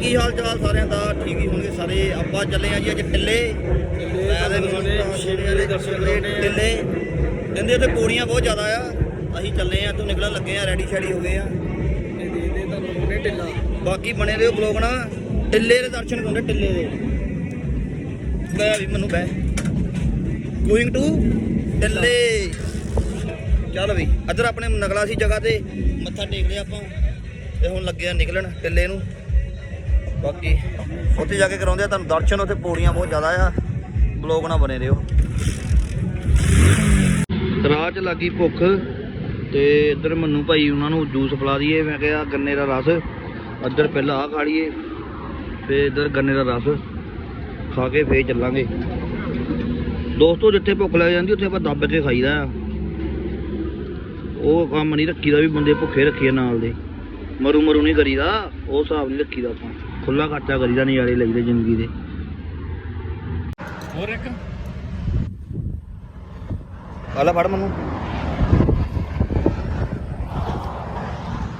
ਕੀ ਹਾਲ ਚਾਲ ਸਾਰਿਆਂ ਦਾ? ਠੀਕ ਹੀ ਹੋਣਗੇ ਸਾਰੇ। ਆਪਾਂ ਚੱਲੇ ਆ ਜੀ ਅੱਜ ਟਿੱਲੇ ਟਿੱਲੇ ਕਹਿੰਦੇ ਤੇ ਪੌੜੀਆਂ ਬਹੁਤ ਜ਼ਿਆਦਾ ਆ। ਅਸੀਂ ਚੱਲੇ ਆ ਤੋਂ ਨਿਕਲਣ ਲੱਗੇ ਆ ਰੈਡੀ ਸ਼ੈਡੀ ਹੋ ਗਏ ਆ। ਬਾਕੀ ਬਣੇ ਰਹੋ ਬਲੌਗ ਨਾ। ਟਿੱਲੇ ਦੇ ਦਰਸ਼ਨ ਕਰਾਉਂਦੇ ਟਿੱਲੇ ਦੇ। ਬੈ ਵੀ ਮੈਨੂੰ ਬੈ ਗੋਇੰਗ ਟੂ ਟਿੱਲੇ ਚੱਲ ਵੀ। ਇੱਧਰ ਆਪਣੇ ਨਗਲਾ ਸੀ ਜਗ੍ਹਾ ਤੇ। ਮੱਥਾ ਟੇਕ ਲਿਆ ਆਪਾਂ। ਤੇ ਹੁਣ ਲੱਗੇ ਆ ਨਿਕਲਣ ਟਿੱਲੇ ਨੂੰ। ਬਾਕੀ ਉੱਥੇ ਜਾ ਕੇ ਕਰਾਉਂਦੇ ਆ, ਤੁਹਾਨੂੰ ਦਰਸ਼ਨ ਉੱਥੇ ਪੌੜੀਆਂ ਬਹੁਤ ਜ਼ਿਆਦਾ ਆ। ਬਲੌਗ ਨਾ ਬਣੇ ਰਹੋ। ਰਾਹ 'ਚ ਲੱਗੀ ਭੁੱਖ ਤੇ ਇੱਧਰ ਮੰਨੂ ਭਾਈ ਉਹਨਾਂ ਨੂੰ ਜੂਸ ਪਿਲਾ ਦਈਏ। ਮੈਂ ਕਿਹਾ ਗੰਨੇ ਦਾ ਰਸ, ਇੱਧਰ ਪਹਿਲਾਂ ਆ ਖਾ ਲਈਏ, ਫੇਰ ਇੱਧਰ ਗੰਨੇ ਦਾ ਰਸ ਖਾ ਕੇ ਫੇਰ ਚੱਲਾਂਗੇ। ਦੋਸਤੋ, ਜਿੱਥੇ ਭੁੱਖ ਲੱਗ ਜਾਂਦੀ, ਉੱਥੇ ਆਪਾਂ ਦੱਬ ਕੇ ਖਾਈਦਾ ਆ। ਉਹ ਕੰਮ ਨਹੀਂ ਰੱਖੀਦਾ ਵੀ ਬੰਦੇ ਭੁੱਖੇ ਰੱਖੀਏ ਨਾਲ ਦੇ। ਮਰੂ ਮਰੂ ਨਹੀਂ ਕਰੀਦਾ, ਉਹ ਹਿਸਾਬ ਨਹੀਂ ਰੱਖੀਦਾ ਆਪਾਂ। ਖੁੱਲਾ ਖਰਚਾ ਕਰੀਦਾ ਨਜ਼ਾਰੇ ਲਈਦੇ ਜ਼ਿੰਦਗੀ ਦੇ। ਹੋਰ ਇੱਕ? ਆਲਾ ਫੜ ਮੈਨੂੰ।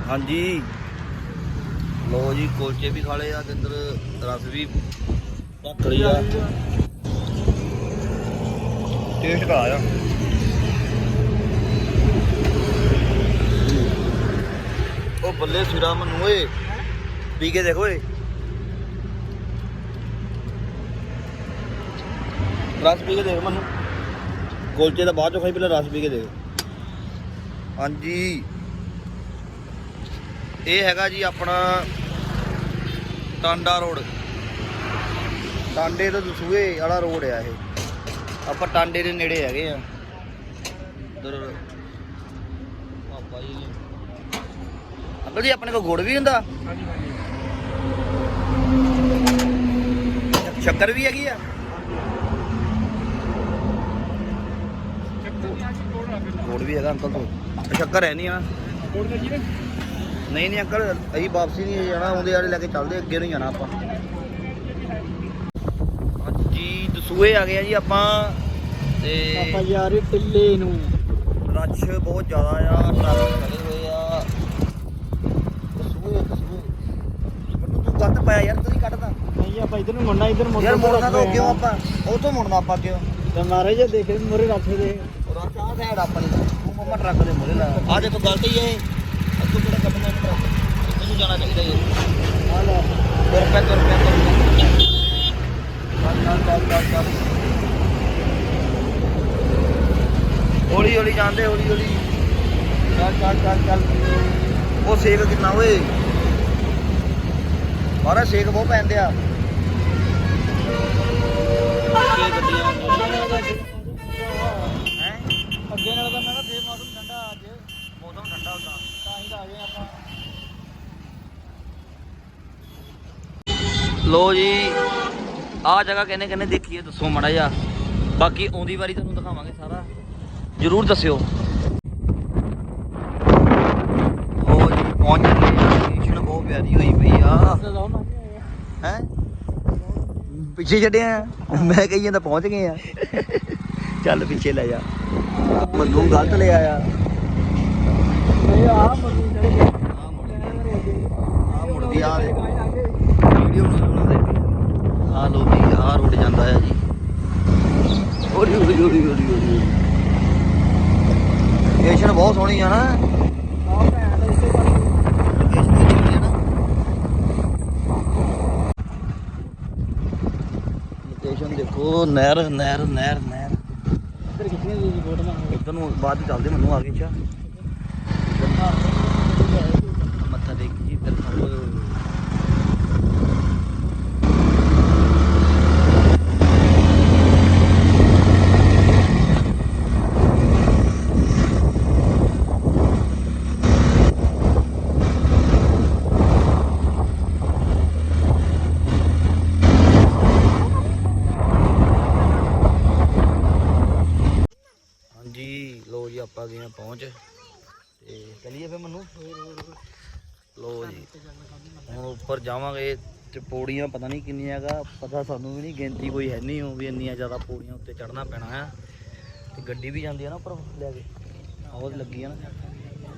ਹਾਂਜੀ। ਲੋ ਜੀ ਕੁਲਚੇ ਵੀ ਖਾ ਲਏ ਆ ਤੇ ਅੰਦਰ ਰਸ ਵੀ ਲਈ ਆ। ਟੇਸਟ ਕਰਾ ਆ ਉਹ ਬੱਲੇ ਸਿਰਾ ਮਨੂੰ ਓਏ ਪੀ ਕੇ ਦੇਖੋ ਓਏ ਰਸ ਪੀ ਕੇ ਦੇਖ ਮਨੂੰ। ਕੁਲਚੇ ਦਾ ਬਾਅਦ ਚੋਂ ਖਾਈ ਪਹਿਲਾਂ ਰਸ ਪੀ ਕੇ ਦੇਖ। ਹਾਂਜੀ। ਇਹ ਹੈਗਾ ਜੀ ਆਪਣਾ ਟਾਂਡਾ ਰੋਡ। ਟਾਂਡੇ ਤੋਂ ਦਸੂਏ ਵਾਲਾ ਰੋਡ ਆ ਇਹ। ਆਪਾਂ ਟਾਂਡੇ ਦੇ ਨੇੜੇ ਹੈਗੇ ਆ। ਉਧਰ ਪਾਪਾ ਜੀ ਨੇ। ਅੰਕਲ ਜੀ ਆਪਣੇ ਕੋਲ ਗੁੜ ਵੀ ਹੁੰਦਾ? ਸ਼ੱਕਰ ਵੀ ਹੈਗੀ ਆ? ਗੁੜ ਵੀ ਹੈਗਾ ਅੰਕਲ ਤੋਂ। ਸ਼ੱਕਰ ਹੈ ਨਹੀਂ ਆ? ਕੋੜ ਜੀ ਨੇ ਨਹੀਂ ਨਹੀਂ ਅੰਕਲ ਅਸੀਂ ਵਾਪਸੀ ਨਹੀਂ ਜਾਣਾ ਆਉਂਦੇ ਵਾਲੇ ਲੈ ਕੇ ਚੱਲਦੇ ਅੱਗੇ ਨੂੰ ਹੀ ਜਾਣਾ ਆਪਾਂ। ਹਾਂਜੀ ਦਸੂਏ ਆ ਗਏ ਆ ਜੀ ਆਪਾਂ ਤੇ ਆਪਾਂ ਯਾਰ ਢਿੱਲੇ ਨੂੰ। ਰਸ਼ ਬਹੁਤ ਜ਼ਿਆਦਾ ਆ ਟ੍ਰੈਫਿਕ ਖੜੇ ਹੋਏ ਆ। ਦਸੂਏ ਦਸੂਏ ਮੈਨੂੰ ਤੂੰ ਗਲਤ ਪਾਇਆ ਯਾਰ ਤੂੰ ਹੀ ਕੱਢਦਾ ਨਹੀਂ ਆਪਾਂ ਇਧਰ ਨੂੰ ਮੁੜਨਾ ਇਧਰ ਮੁੜ ਯਾਰ ਮੁੜਨਾ ਤਾਂ ਅੱਗੇ ਆਪਾਂ? ਉਥੋਂ ਮੁੜਨਾ ਆਪਾਂ ਅੱਗੇ ਤੇ ਮਾਰੇ ਜੇ ਦੇਖੇ ਮੋਰੇ ਰੱਖੇ ਦੇ। ਉਹ ਆ ਸਾਈਡ ਆਪਾਂ ਦੀ ਤੂੰ ਟਰੱਕ ਦੇ ਮੂਹਰੇ ਲਾ ਆ ਦੇਖੋ, ਗਲਤ ਹੈ। ਅੱਗੋਂ ਕਿਹੜਾ ਕੱਢਣਾ ਟਰੱਕ ਇਹਨੂੰ ਜਾਣਾ ਚਾਹੀਦਾ ਜੀ। ਆ ਲੈ ਤੁਰ ਪੈ ਤੁਰ ਪੈ ਤੁਰ ਪੈ। ਚੱਲ ਚੱਲ ਚੱਲ ਚੱਲ ਹੌਲੀ ਹੌਲੀ ਜਾਂਦੇ, ਹੌਲੀ ਹੌਲੀ। ਚੱਲ ਚੱਲ ਚੱਲ ਚੱਲ। ਉਹ ਸੇਕ ਕਿੰਨਾ ਓਏ। ਮਾਰਾ ਸੇਕ ਬਹੁਤ ਪੈਂਦੇ ਆ। ਇਹ ਗੱਡੀਆਂ ਹੈ ਅੱਗੇ ਨਾਲ ਤਾਂ ਮੈਂ ਨਾ ਫੇਰ ਮੌਸਮ ਠੰਡਾ ਅੱਜ ਮੌਸਮ ਠੰਡਾ ਹੁੰਦਾ। ਤਾਂ ਹੀ ਤਾਂ ਆ ਗਏ ਆਪਾਂ। ਲੋ ਜੀ ਆ ਜਗ੍ਹਾ ਕਹਿੰਦੇ ਕਹਿੰਦੇ ਦੇਖੀਏ ਦੱਸੋ ਮੜਾ ਜਾ ਬਾਕੀ ਆਉਂਦੀ ਵਾਰੀ ਤੁਹਾਨੂੰ ਦਿਖਾਵਾਂਗੇ ਸਾਰਾ। ਜਰੂਰ ਦੱਸਿਓ। ਉਹ ਜੀ ਪਹੁੰਚ ਗਏ ਆ। ਸਟੇਸ਼ਨ ਬਹੁਤ ਪਿਆਰੀ ਹੋਈ ਪਈ ਆ। ਹੈ? ਪਿੱਛੇ ਛੱਡਿਆ ਮੈਂ ਕਹੀ ਜਾਂਦਾ ਪਹੁੰਚ ਗਏ ਆ। ਚੱਲ ਪਿੱਛੇ ਲੈ ਜਾ। ਮੈਨੂੰ ਗਲਤ ਲੈ ਆਇਆ। ਨਹੀਂ ਆ ਆ ਮੁੜਦੀ ਲੋ ਰੋਡ ਜਾਂਦਾ ਜੀ। ਹੌਲੀ ਹੌਲੀ ਹੌਲੀ ਹੌਲੀ ਹੌਲੀ ਲੋਕੇਸ਼ਨ ਬਹੁਤ ਸੋਹਣੀ ਆ ਨਾ। ਲੋਕੇਸ਼ਨ ਦੇਖੋ ਨਹਿਰ ਨਹਿਰ ਨਹਿਰ ਨਹਿਰ ਇੱਧਰ ਕਿੱਥੇ ਦੀ ਤੁਹਾਨੂੰ ਬਾਅਦ ਚ ਚੱਲਦੇ ਮੈਨੂੰ ਆ ਕੇ ਚਾ ਮੱਥਾ ਟੇਕ ਜੀ ਇੱਧਰ ਖੜੋ ਹਾਂਜੀ ਲੋ ਜੀ ਆਪਾਂ ਗਏ ਆ ਪਹੁੰਚ ਤੇ ਚਲੀਏ ਫੇ ਮੈਨੂੰ? ਲੋ ਜੀ। ਹੁਣ ਉੱਪਰ ਜਾਵਾਂਗੇ ਤੇ ਪੌੜੀਆਂ ਪਤਾ ਨਹੀਂ ਕਿੰਨੀਆਂ ਹੈਗਾ, ਪਤਾ ਸਾਨੂੰ ਵੀ ਨਹੀਂ, ਗਿਣਤੀ ਕੋਈ ਹੈ ਨਹੀਂ ਹੋ ਵੀ ਇੰਨੀਆਂ ਜ਼ਿਆਦਾ ਪੌੜੀਆਂ ਉੱਤੇ ਚੜਨਾ ਪੈਣਾ ਆ। ਤੇ ਗੱਡੀ ਵੀ ਜਾਂਦੀ ਆ ਨਾ ਉੱਪਰ ਲੈ ਕੇ। ਆਵਾਜ਼ ਲੱਗੀ ਆ ਨਾ।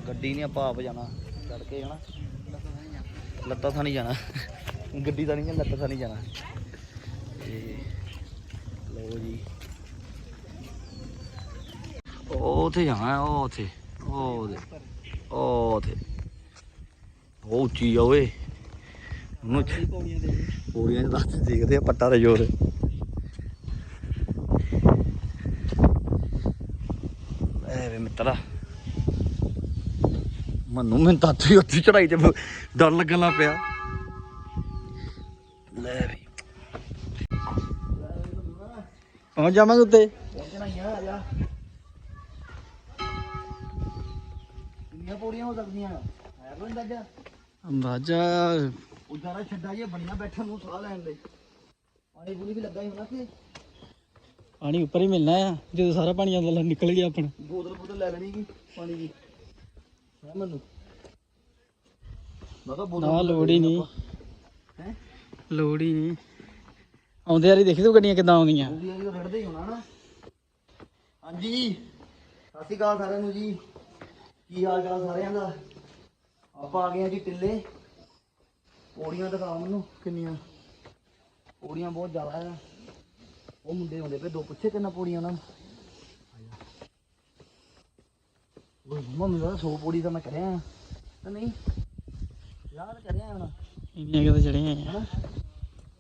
ਗੱਡੀ ਨਹੀਂ ਆਪਾਂ ਆਪ ਜਾਣਾ ਚੜ ਕੇ ਜਾਣਾ। ਲੱਤਾਂ ਥਾਂ ਨਹੀਂ ਜਾਣਾ। ਗੱਡੀ ਤਾਂ ਨਹੀਂ, ਲੱਤਾਂ ਤਾਂ ਨਹੀਂ ਜਾਣਾ। ਤੇ ਲਓ ਜੀ। ਉਹ ਉੱਥੇ ਜਾਣਾ ਉਹ ਉੱਥੇ ਉਹ ਦੇ ਉਹ ਉੱਥੇ ਉਹ ਉੱਚੀ ਆ ਓਏ ਉਹਨੂੰ ਪੌੜੀਆਂ 'ਚ ਦੱਸ ਦੇਖਦੇ ਆ ਪੱਟਾ ਦਾ ਜ਼ੋਰ ਐ ਵੇ ਮਿੱਤਰਾ ਮਨੂੰ ਮੈਂ ਤਾਂ ਤੇ ਉੱਥੇ ਚੜਾਈ ਤੇ ਡਰ ਲੱਗਣ ਲੱਗ ਪਿਆ ਲੈ ਵੀ ਪਹੁੰਚ ਜਾਵਾਂਗੇ ਉੱਤੇ ਪੌੜੀਆਂ ਹੋ ਸਕਦੀਆਂ। ਹੈ ਕੋਈ ਅੰਦਾਜ਼ਾ? ਅੰਦਾਜ਼ਾ ਉਦਾਰਾ ਛੱਡਾ ਜੇ ਬਣੀਆਂ ਬੈਠਣ ਨੂੰ ਸਾਹ ਲੈਣ ਲਈ। ਪਾਣੀ ਪੂਣੀ ਵੀ ਲੱਗਾ ਹੀ ਹੋਣਾ ਕਿ? ਪਾਣੀ ਉੱਪਰ ਹੀ ਮਿਲਣਾ ਆ ਜਦੋਂ ਸਾਰਾ ਪਾਣੀ ਅੰਦਰ ਨਿਕਲ ਗਿਆ ਆਪਣਾ। ਬੋਤਲ ਬੋਤਲ ਲੈ ਲੈਣੀ ਕੀ ਪਾਣੀ ਦੀ? ਹੈ ਮੈਨੂੰ? ਮੈਂ ਕਿਹਾ ਬੋਤਲ ਨਾ ਲੋੜ ਹੀ ਨਹੀਂ। ਹੈ? ਲੋੜ ਹੀ ਨਹੀਂ। ਆਉਂਦੇ ਯਾਰੀ ਦੇਖੀ ਤੂੰ ਗੱਡੀਆਂ ਕਿੱਦਾਂ ਆਉਂਦੀਆਂ? ਉਹਦੀ ਇਹ ਰੜਦੇ ਹੀ ਹੋਣਾ ਨਾ। ਹਾਂਜੀ ਸਤਿ ਸ਼੍ਰੀ ਅਕਾਲ ਸਾਰਿਆਂ ਨੂੰ ਜੀ। ਕੀ ਹਾਲ ਚਾਲ ਸਾਰਿਆਂ ਦਾ? ਆਪਾਂ ਆ ਗਏ ਆ ਜੀ ਟਿੱਲੇ। ਪੌੜੀਆਂ ਦਿਖਾਓ ਮੈਨੂੰ ਕਿੰਨੀਆਂ। ਪੌੜੀਆਂ ਬਹੁਤ ਜ਼ਿਆਦਾ ਆ। ਉਹ ਮੁੰਡੇ ਹੁੰਦੇ ਪਏ ਦੋ ਪੁੱਛੇ ਕਿੰਨਾ ਪੌੜੀਆਂ ਉਹਨਾਂ ਨੂੰ। ਉਹ ਮੰਮੀ ਦਾ 100 ਪੌੜੀ ਤਾਂ ਮੈਂ ਕਰਿਆ ਤਾਂ ਨਹੀਂ ਯਾਦ ਕਰਿਆ ਹੁਣ। ਇੰਨੀਆਂ ਕਿਤੇ ਚੜੀਆਂ ਆ। ਹਨਾ?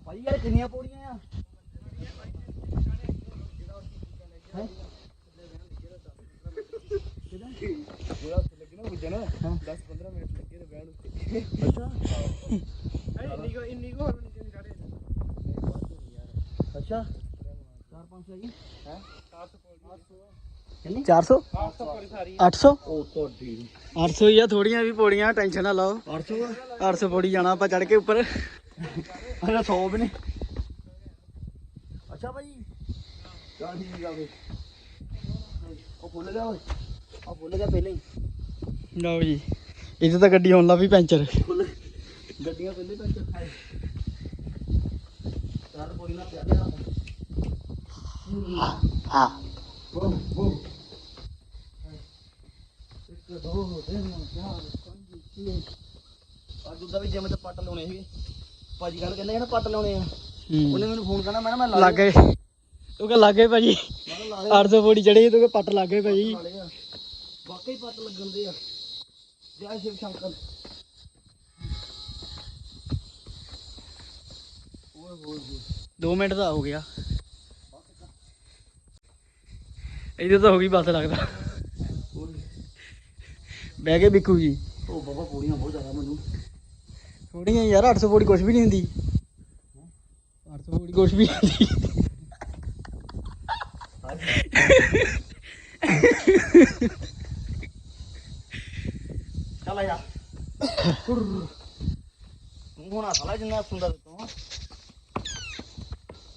ਭਾਈ ਯਾਰ ਕਿੰਨੀਆਂ ਪੌੜੀਆਂ ਆ? ਹੈ? ਅੱਛਾ 4-500 ਜੀ ਹੈ 400 400 800 ਉਹ ਤੋਂ ਠੀਕ 800 ਹੀ ਆ ਥੋੜੀਆਂ ਵੀ ਪੌੜੀਆਂ ਟੈਨਸ਼ਨ ਨਾ ਲਓ 800 800 ਪੌੜੀ ਜਾਣਾ ਆਪਾਂ ਚੜ ਕੇ ਉੱਪਰ ਅਰੇ 100 ਵੀ ਨਹੀਂ ਅੱਛਾ ਭਾਈ ਚੱਲ ਠੀਕ ਆ ਫੇ ਉਹ ਭੁੱਲ ਗਿਆ ਓਏ ਆ ਭੁੱਲ ਗਿਆ ਪਹਿਲਾਂ ਹੀ ਲਓ ਜੀ। ਇੱਥੇ ਤਾਂ ਗੱਡੀ ਹੋਣ ਲੱਗ ਪਈ ਪੈਂਚਰ। ਗੱਡੀਆਂ ਪਹਿਲੇ ਤੱਕ ਖਾਏ ਪੌੜੀ ਨਾਲ ਪਿਆ ਲਿਆ ਹਾਂ। ਬੋ ਬੋ ਇੱਕ ਦੋ ਤਿੰਨ ਚਾਰ ਪੰਜ ਛੇ। ਅੱਜ ਉਹਦਾ ਵੀ ਜਿਮ ਤੇ ਪੱਟ ਲਾਉਣੇ ਸੀ ਭਾਜੀ ਕੱਲ ਕਹਿੰਦੇ ਨਾ ਪੱਟ ਲਾਉਣੇ ਆ। ਉਹਨੇ ਮੈਨੂੰ ਫੋਨ ਕਰਨਾ ਮੈਂ ਨਾ ਮੈਂ ਲਾ ਲੱਗ। ਗਏ ਤੂੰ ਕਹ ਲੱਗ ਗਏ ਭਾਜੀ। ਮੈਂ ਕਿਹਾ ਲਾ ਲਿਆ। 800 ਪੌੜੀ ਚੜੀ ਤੂੰ ਕਹ ਪੱਟ ਲੱਗ ਗਏ ਭਾਜੀ ਲਾ ਲਿਆ ਵਾਕਈ ਪੱਟ ਲੱਗਣ ਦੇ ਆ। ਜੈ ਸ਼ਿਵ ਸ਼ੰਕਰ ਓਏ ਹੋਏ ਹੋਏ 2 ਮਿੰਟ ਦਾ ਹੋ ਗਿਆ ਇਹਦੇ ਤਾਂ ਹੋ ਗਈ ਬਸ ਲੱਗਦਾ ਓਏ ਬਹਿ ਕੇ ਬਿੱਕੂ ਜੀ ਉਹ ਬਾਬਾ ਪੂੜੀਆਂ ਬਹੁਤ ਜ਼ਿਆਦਾ ਮੈਨੂੰ ਥੋੜੀਆਂ ਯਾਰ 800 ਪੌੜੀ ਕੁਝ ਵੀ ਨਹੀਂ ਹੁੰਦੀ 800 ਪੌੜੀ ਕੁਝ ਵੀ ਨਹੀਂ ਹੁੰਦੀ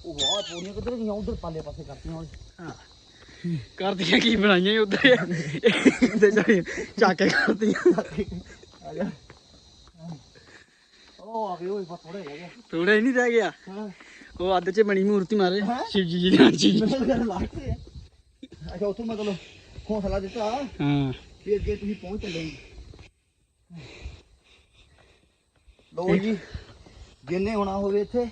ਉਹ ਵਾਹ ਪੂੜੀਆਂ ਕਿੱਧਰ ਗਈਆਂ ਉਧਰ ਪਾਲੇ ਪਾਸੇ ਕਰਤੀਆਂ ਓਏ ਕਰਦੀਆਂ ਕੀ ਬਣਾਈਆਂ ਉੱਧਰ ਤੇ ਚੱਕ ਕੇ ਕਰਦੀਆਂ ਉਹ ਆ ਗਏ ਬਸ ਥੋੜੇ ਰਹਿ ਗਏ ਥੋੜਾ ਨਹੀਂ ਰਹਿ ਗਿਆ ਉਹ ਅੱਧ ਚ ਬਣੀ ਮੂਰਤੀ ਮਾਰੇ? ਸ਼ਿਵ ਜੀ ਦੀ ਜੀ ਅੱਛਾ ਉੱਥੋਂ ਮਤਲਬ ਹੌਸਲਾ ਦਿੱਤਾ ਹਾਂ ਫਿਰ ਅੱਗੇ ਤੁਸੀਂ ਪਹੁੰਚ ਚੱਲੇ ਲੋ ਜੀ ਜਿੰਨੇ ਹੋਣਾ ਹੋਵੇ ਇੱਥੇ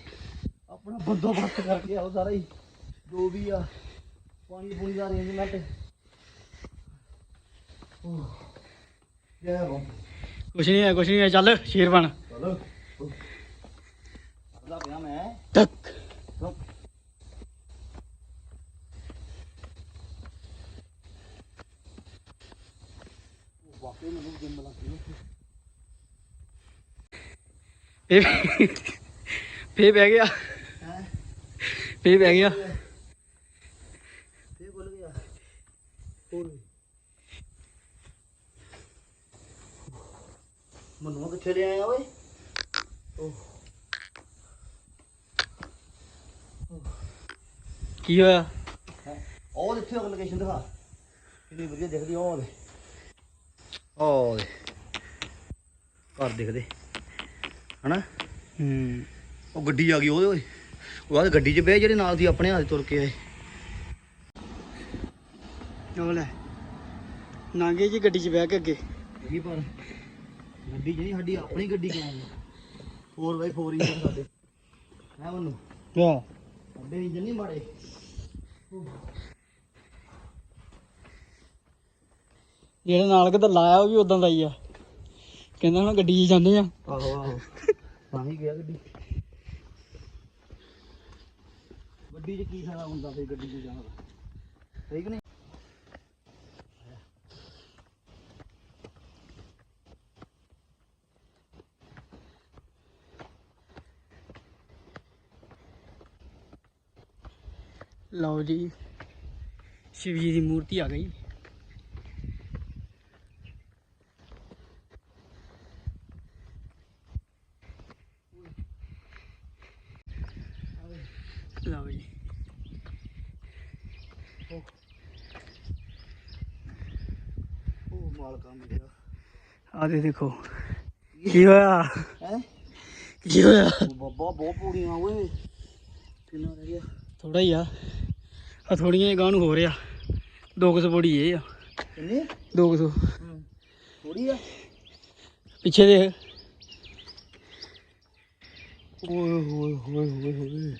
ਆਪਣਾ ਬੰਦੋਬਸਤ ਕਰਕੇ ਆਓ ਸਾਰਾ ਹੀ ਜੋ ਵੀ ਆ ਪਾਣੀ ਪੂਣੀ ਦਾ ਅਰੇਂਜਮੈਂਟ ਕੁਛ ਨਹੀਂ ਹੈ ਕੁਛ ਨਹੀਂ ਹੈ ਚੱਲ ਸ਼ੇਰ ਬਣ ਚਲੋ। ਅਗਲਾ ਪਿਆ ਮੈਂ। ਤੱਕ ਰੁਕ। ਉਹ ਵਾਕਈ ਮੈਨੂੰ ਜਿੰਮ ਲੱਗੀ ਫੇ ਫੇ ਬਹਿ ਗਿਆ। ਫੇ ਬਹਿ ਗਿਆ। ਫੇਰ ਬੋਲ ਗਿਆ ਹੋਰ ਮਨੂੰ ਕਿੱਥੇ ਲੈ ਆਇਆ ਓਏ? ਕੀ ਹੋਇਆ? ਉਹ ਇੱਥੇ ਲੋਕੇਸ਼ਨ ਦਿਖਾ। ਕਿੰਨੀ ਵਧੀਆ ਦਿਖਦੀ ਉਹ ਦੇ ਘਰ ਦਿਖਦੇ। ਹਨਾ? ਹੂੰ। ਉਹ ਗੱਡੀ ਆ ਗਈ ਉਹਦੇ ਓਏ ਉਹ ਆ ਗੱਡੀ 'ਚ ਬਹਿ ਜਿਹੜੇ ਨਾਲ ਦੀ ਆਪਣੇ ਹੱਥ ਤੁਰ ਕੇ ਆਏ। ਲੈ। ਨਾਂਗੇ ਜੀ ਗੱਡੀ 'ਚ ਬਹਿ ਕੇ ਅੱਗੇ। ਇਹੀ ਪਰ ਗੱਡੀ ਜਿਹੜੀ ਸਾਡੀ ਆਪਣੀ ਗੱਡੀ ਕਿਉਂ 4x4 ਇੰਜਨ ਸਾਡੇ। ਹੈ ਮੈਨੂੰ ਆ ਅੱਡੇ ਇੰਜਨ ਨਹੀਂ ਮਾੜੇ। ਜਿਹੜਾ ਨਾਲ ਕਿਤੇ ਲਾਇਆ ਉਹ ਵੀ ਉਦਾਂ ਦਾ ਹੀ ਆ। ਕਹਿੰਦਾ ਹੁਣ ਗੱਡੀ 'ਚ ਜਾਂਦੇ ਆ। ਆਹੋ ਆਹੋ। ਤਾਂ ਹੀ ਗਿਆ ਗੱਡੀ। ਗੱਡੀ 'ਚ ਕੀ ਫਾਇਦਾ ਹੁੰਦਾ ਫੇ ਗੱਡੀ 'ਚ ਜਾਣ ਦਾ? ਸਹੀ ਕਿ ਨਹੀਂ? ਲਓ ਜੀ ਸ਼ਿਵ ਜੀ ਦੀ ਮੂਰਤੀ ਆ ਗਈ। ਲਓ ਜੀ। ਉਹ ਮਾਲਕਾ ਮੇਰਾ। ਆ ਦੇ ਦੇਖੋ। ਕੀ ਹੋਇਆ? ਹੈ? ਕੀ ਹੋਇਆ? ਬੱਬਾ ਬਹੁਤ ਪੂੜੀਆਂ ਓਏ। ਕਿੰਨਾ ਰਹਿ ਗਿਆ? ਥੋੜਾ ਹੀ ਆ। ਆ ਥੋੜੀਆਂ ਗਾਂ ਨੂੰ ਹੋ ਰਿਹਾ। 200 ਬੋੜੀ ਇਹ ਆ। ਕਿੰਨੇ? 200 ਥੋੜੀ ਆ? ਪਿੱਛੇ ਦੇ ਓਏ ਹੋਏ ਹੋਏ ਹੋਏ ਹੋਏ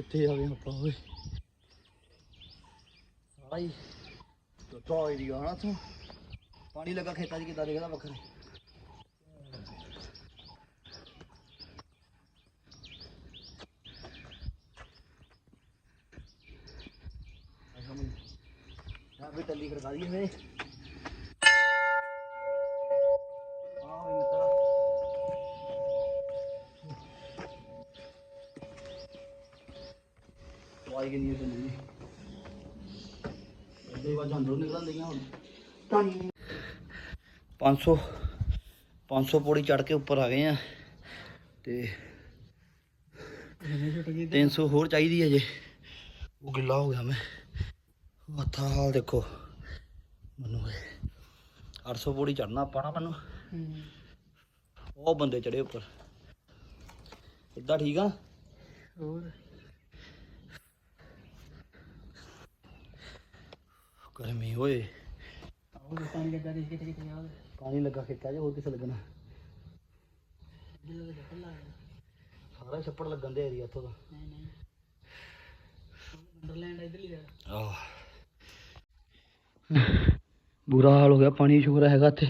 ਕਿੱਥੇ ਆ ਗਏ ਆਪਾਂ, ਓਏ। ਆਈ ਤੋਈ ਦੀ ਗਾਣਾ ਤੂੰ ਪਾਣੀ ਲੱਗਾ ਖੇਤਾਂ 'ਚ ਕਿੱਦਾਂ ਦੇਖਦਾ ਵੱਖਰੇ। ਅੱਛਾ ਮੈਂ ਵੀ ਟੱਲੀ ਖੜਕਾ ਦਈਏ ਮੇਰੇ 500 500 ਪੌੜੀ ਚੜ ਕੇ ਉੱਪਰ ਆ ਗਏ ਆ ਤੇ 300 ਹੋਰ ਚਾਹੀਦੀ ਹੈ ਜੇ ਉਹ ਗਿੱਲਾ ਹੋ ਗਿਆ ਮੈਂ। ਮੱਥਾ ਹਾਲ ਦੇਖੋ। ਮੈਨੂੰ ਇਹ 800 ਪੌੜੀ ਚੜਨਾ ਆਪਾਂ ਨਾ ਮੈਨੂੰ। ਉਹ ਬੰਦੇ ਚੜੇ ਉੱਪਰ। ਇੱਦਾਂ ਠੀਕ ਆ? ਹੋਰ? ਗਰਮੀ ਹੋਏ ਪਾਣੀ ਲੱਗਾ ਦੇ ਕਿਤੇ ਕਿਤੇ ਯਾਦ ਪਾਣੀ ਲੱਗਾ ਖੇਤਾਂ 'ਚ ਹੋਰ ਕਿੱਥੇ ਲੱਗਣਾ? ਸਾਰਾ ਛੱਪੜ ਲੱਗਣ ਦੇ ਏਰੀਆ ਇੱਥੋਂ ਦਾ ਨਹੀਂ ਨਹੀਂ। ਅੰਡਰਲੈਂਡ ਇਧਰ ਹੀ ਆਹ। ਬੁਰਾ ਹਾਲ ਹੋ ਗਿਆ ਪਾਣੀ ਸ਼ੁਕਰ ਹੈਗਾ ਇੱਥੇ।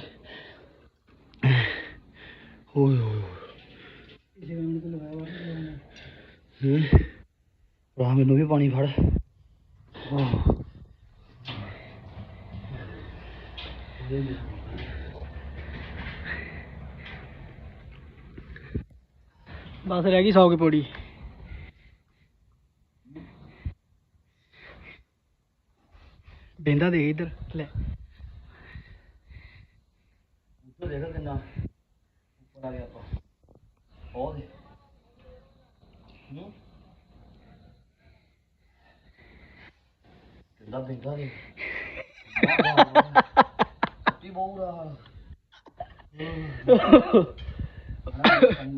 ਓਏ ਹੋਏ ਇਸੇ ਗਾਂ ਨੂੰ ਲਗਾਇਆ ਵਾ ਹੂੰ? ਰਾਹ ਮੈਨੂੰ ਵੀ ਪਾਣੀ ਫੜ। ਆਹ। ਬਸ ਰਹਿ ਗਈ 100 ਕੀ ਪੌੜੀ। ਬੇਂਦਾ ਦੇ ਇੱਧਰ, ਲੈ। ਉੱਤਰ ਦੇਖਾ ਕਿੰਨਾ ਉੱਪਰ ਆ ਗਿਆ ਆਪਾਂ। ਉਹ ਦੇ ਹੂੰ। ਕਿੰਨਾ ਬਿੰਗਾ ਦੇ ਰਹਾ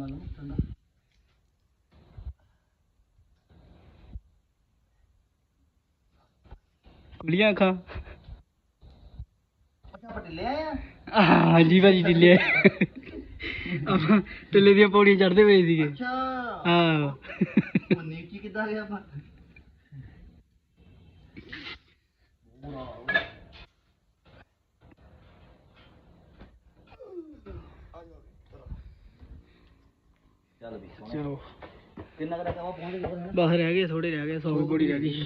ਲਓ ਠੰਡਾ ਕੁਲੀਆਂ ਅੱਖਾਂ। ਅੱਛਾ ਪਟਿਲੇ ਆਏ ਆ? ਹਾਂਜੀ ਭਾਜੀ ਢਿੱਲੇ ਆਪਾਂ ਢਿੱਲੇ ਦੀਆਂ ਪੌੜੀਆਂ ਚੜਦੇ ਪਏ ਸੀਗੇ। ਅੱਛਾ। ਹਾਂ। ਮੰਨੀ ਕੀ ਕਿੱਦਾਂ ਗਿਆ ਆਪਾਂ? ਚੱਲ। ਕਿੰਨਾ ਕਰਾ ਪਹੁੰਚ ਗਏ। ਬਸ ਰਹਿ ਗਏ ਥੋੜੇ ਰਹਿ ਗਏ 100 ਕੀ ਪੌੜੀ ਰਹਿ ਗਈ।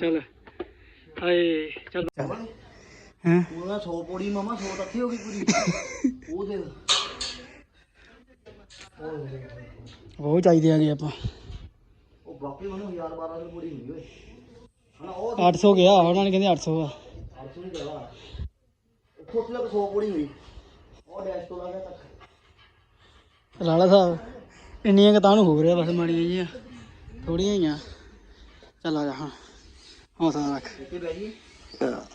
ਚੱਲ। ਹਾਏ ਚੱਲ। ਹਾਂ? ਉਹਦਾ 100 ਪੌੜੀ ਮਾਮਾ 100 ਤਾਂ ਇੱਥੇ ਹੋ ਗਈ ਪੂਰੀ। ਉਹ ਦੇ ਉਹ ਚਾਹੀਦੇ ਆਗੇ ਆਪਾਂ। ਉਹ ਬਾਕੀ ਮੈਨੂੰ 1000 ਪੂਰੀ ਨਹੀਂ ਹੋਏ ਹਣਾ ਉਹ 800 ਗਿਆ ਉਹਨਾਂ ਨੇ ਕਹਿੰਦੇ 800 ਆ। 800 ਨਹੀਂ ਦਵਾ ਉੱਥੋਂ ਉੱਥੇ ਤੱਕ 100 ਪੌੜੀ ਹੋਈ। ਉਹ ਡੈਸ਼ ਤੋਂ ਲਾ ਗਿਆ ਤੱਕ। ਲਾਲਾ ਸਾਹਿਬ ਇੰਨੀਆਂ ਕੁ ਤਾਂ ਨੂੰ ਹੋ ਰਿਹਾ ਬਸ ਮਾੜੀਆਂ ਜੀਆਂ ਥੋੜੀਆਂ ਹੀ ਆ। ਚੱਲ ਆ ਜਾ ਹਾਂ। ਹੌਸਲਾ ਰੱਖ।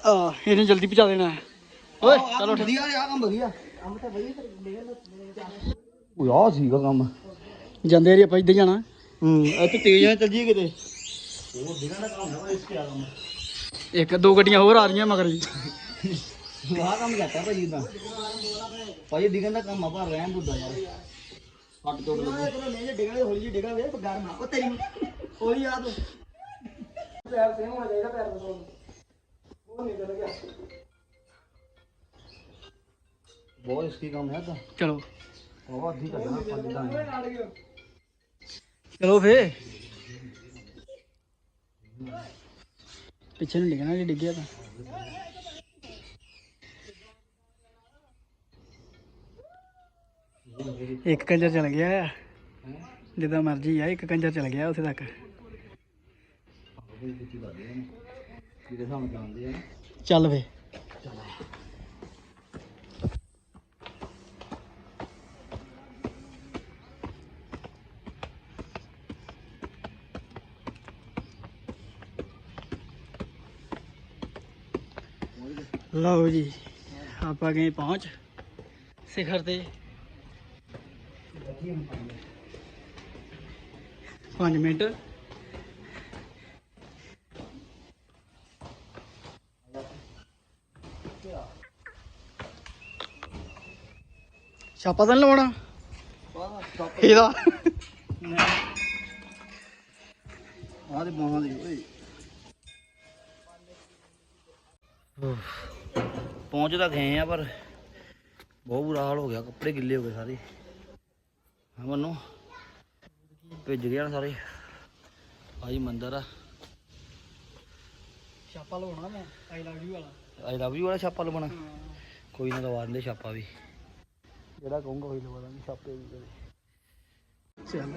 ਆ ਇਹਨੂੰ ਜਲਦੀ ਪਹੁੰਚਾ ਦੇਣਾ ਹੈ। ਓਏ ਚਲੋ ਉੱਠ। ਵਧੀਆ ਆ ਕੰਮ ਵਧੀਆ। ਕੰਮ ਤਾਂ ਵਧੀਆ ਉਹ ਆ ਸੀਗਾ ਕੰਮ। ਜਾਂਦੇ ਏਰੀ ਆਪਾਂ ਇੱਧਰ ਜਾਣਾ। ਹੂੰ ਇੱਥੇ ਤੇਜ਼ ਆ ਚੱਲ ਜੀ ਕਿਤੇ। ਉਹ ਦਿਨਾਂ ਦਾ ਕੰਮ ਹੈ ਇਸ ਤੇ ਆ ਕੰਮ ਇੱਕ ਦੋ ਗੱਡੀਆਂ ਹੋਰ ਆ ਰਹੀਆਂ ਮਗਰ ਜੀ। ਆਹ ਕੰਮ ਕਰਤਾ ਭਾਜੀ ਦਾ ਭਾਜੀ ਡਿਗਣ ਦਾ ਕੰਮ ਆ ਪਰ ਰਹਿਣ ਦੁੱਦਾ ਯਾਰ ਹੱਟ ਤੋੜ ਲੱਗੀ ਲੈ ਜੇ ਡਿਗਣ ਹੌਲੀ ਜੀ ਡਿਗਾ ਵੇ ਗਰ ਨਾ ਉਹ ਤੇਰੀ ਹੌਲੀ ਆ ਤੂੰ ਪੈਰ ਸੇਮ ਹੋ ਜਾਏਗਾ ਪੈਰ ਤੋਂ ਉਹ ਨਿਕਲ ਗਿਆ ਬਹੁਤ ਇਸਕੀ ਕੰਮ ਹੈ ਤਾਂ ਚਲੋ ਉਹ ਅੱਧੀ ਕਰਨਾ ਪੰਜ ਦਾ ਚਲੋ ਫੇ ਪਿੱਛੇ ਨੂੰ ਡਿੱਗਣਾ ਜੇ ਡਿੱਗਿਆ ਤਾਂ ਇੱਕ ਕੰਜਰ ਚਲ ਗਿਆ ਆ। ਜਿੱਦਾਂ ਮਰਜ਼ੀ ਆ, ਇੱਕ ਕੰਜਰ ਚਲ ਗਿਆ ਉੱਥੇ ਤੱਕ। ਚੱਲ ਵੇ। ਲਓ ਜੀ, ਆਪਾਂ ਗਏ ਪਹੁੰਚ ਸਿਖਰ ਤੇ। 5 ਮਿੰਟ। ਛਾਪਾ ਤਾਂ ਨੀ ਲਵਾਉਣਾ ਇਹਦਾ। ਆਹ ਦੇ ਬਾਹਾਂ ਦੇ ਓਏ ਪਹੁੰਚ ਤਾਂ ਗਏ ਆ ਪਰ ਬਹੁਤ ਬੁਰਾ ਹਾਲ ਹੋ ਗਿਆ, ਕੱਪੜੇ ਗਿੱਲੇ ਹੋ ਗਏ ਸਾਰੇ। ਹਾਂ ਮੰਨੋ ਭਿੱਜ ਗਿਆ ਸਾਰੇ। ਆਹੀ ਮੰਦਰ ਆ। ਛਾਪਾ ਲਵਾਉਣਾ ਮੈਂ ਆਈ ਲਵ ਯੂ ਵਾਲਾ। ਆਈ ਲਵ ਯੂ ਵਾਲਾ ਛਾਪਾ ਲਵਾਉਣਾ। ਕੋਈ ਨਾ ਲਵਾ ਦਿੰਦੇ ਛਾਪਾ ਵੀ। ਜਿਹੜਾ ਕਹੂੰਗਾ ਉਹੀ ਲਵਾ ਦਾਂਗੇ ਛਾਪੇ ਵੀ ਕਦੇ। ਚੱਲ।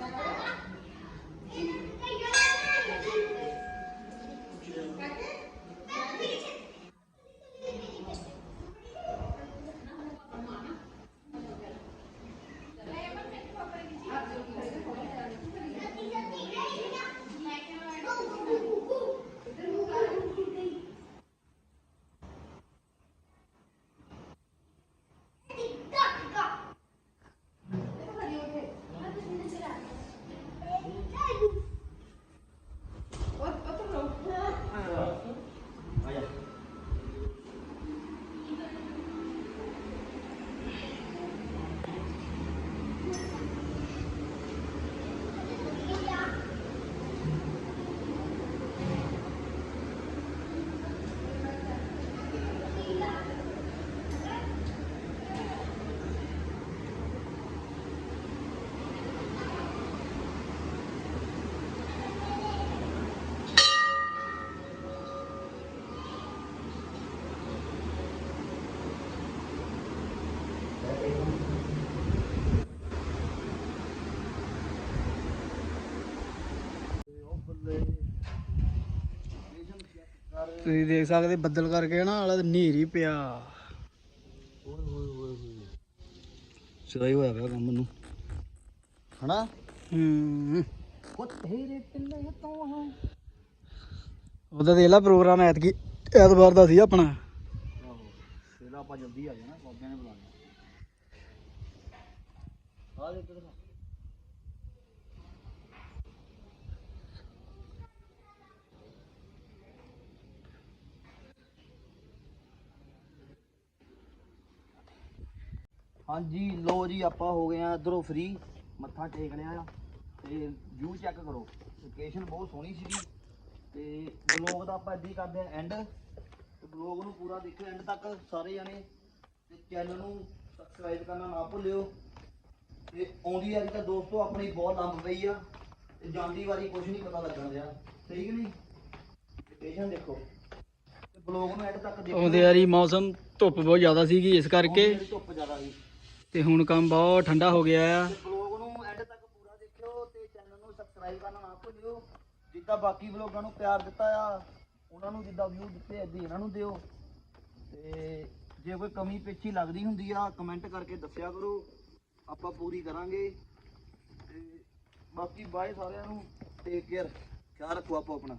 ਤੁਸੀਂ ਦੇਖ ਸਕਦੇ ਬੱਦਲ ਕਰਕੇ ਨਾ ਆਲਾ ਹਨੇਰੀ ਪਿਆ। ਹੀ ਹੋਇਆ ਪਿਆ ਕੰਮ ਨੂੰ। ਹਨਾ? ਹੂੰ। ਉਹ ਤੇਰੇ ਪਿੰਡੇ ਤੋਂ ਹਾਂ ਉਹਦਾ ਦੇਖ ਲਾ ਪ੍ਰੋਗਰਾਮ ਐਤਕੀ ਐਤਵਾਰ ਦਾ ਸੀ ਆਪਣਾ। ਆਹੋ ਸੇਲਾ ਆਪਾਂ ਜਲਦੀ ਆ ਜਾਣਾ ਬਾਬਿਆਂ ਨੇ ਬੁਲਾਣਾ ਆ ਦੇ ਤੇਰੇ ਹਾਂਜੀ ਲੋ ਜੀ ਆਪਾਂ ਹੋ ਗਏ ਆ ਇਧਰੋਂ ਫ੍ਰੀ ਮੱਥਾ ਟੇਕ ਲਿਆ ਆ। ਤੇ ਵਿਊ ਚੈੱਕ ਕਰੋ। ਲੋਕੇਸ਼ਨ ਬਹੁਤ ਸੋਹਣੀ ਸੀਗੀ। ਤੇ ਬਲੌਗ ਦਾ ਆਪਾਂ ਇੱਦਾਂ ਹੀ ਕਰਦੇ ਆ ਐਂਡ ਤੇ ਬਲੌਗ ਨੂੰ ਪੂਰਾ ਦੇਖਿਓ ਐਂਡ ਤੱਕ ਸਾਰੇ ਜਣੇ। ਤੇ ਚੈਨਲ ਨੂੰ ਸਬਸਕ੍ਰਾਈਬ ਕਰਨਾ ਨਾ ਭੁੱਲਿਓ। ਤੇ ਆਉਂਦੀ ਵਾਰੀ ਤਾਂ ਦੋਸਤੋ ਆਪਣੀ ਬਹੁਤ ਲੰਬ ਪਈ ਆ। ਤੇ ਜਾਂਦੀ ਵਾਰੀ ਕੁਝ ਨਹੀਂ ਪਤਾ ਲੱਗਣ ਦਿਆ। ਸਹੀ ਕਿ ਨਹੀਂ? ਲੋਕੇਸ਼ਨ ਦੇਖੋ। ਤੇ ਬਲੌਗ ਨੂੰ ਐਂਡ ਤੱਕ ਦੇਖੋ ਆਉਂਦੇ ਯਾਰੀ ਮੌਸਮ ਧੁੱਪ ਬਹੁਤ ਜ਼ਿਆਦਾ ਸੀਗੀ ਇਸ ਕਰਕੇ। ਵਾਰੀ ਧੁੱਪ ਜ਼ਿਆਦਾ ਸੀ। ਤੇ ਹੁਣ ਕੰਮ ਬਹੁਤ ਠੰਡਾ ਹੋ ਗਿਆ ਆ। ਤੇ ਨੂੰ ਐਂਡ ਤੱਕ ਪੂਰਾ ਦੇਖਿਓ ਤੇ ਚੈਨਲ ਨੂੰ ਸਬਸਕ੍ਰਾਈਬ ਕਰਨਾ ਨਾ ਭੁੱਲਿਓ। ਜਿੱਦਾਂ ਬਾਕੀ ਬਲੌਗਾਂ ਨੂੰ ਪਿਆਰ ਦਿੱਤਾ ਆ, ਉਹਨਾਂ ਨੂੰ ਜਿੱਦਾਂ ਵਿਊ ਦਿੱਤੇ ਏਦਾਂ ਇਹਨਾਂ ਨੂੰ ਦਿਓ। ਤੇ ਜੇ ਕੋਈ ਕਮੀ ਪੇਸ਼ੀ ਲੱਗਦੀ ਹੁੰਦੀ ਆ ਕਮੈਂਟ ਕਰਕੇ ਦੱਸਿਆ ਕਰੋ। ਆਪਾਂ ਪੂਰੀ ਕਰਾਂਗੇ। ਤੇ ਬਾਕੀ ਬਾਏ ਸਾਰਿਆਂ ਨੂੰ। ਟੇਕ ਕੇਅਰ ਖਿਆਲ ਰੱਖੋ ਆਪੋ ਆਪਣਾ।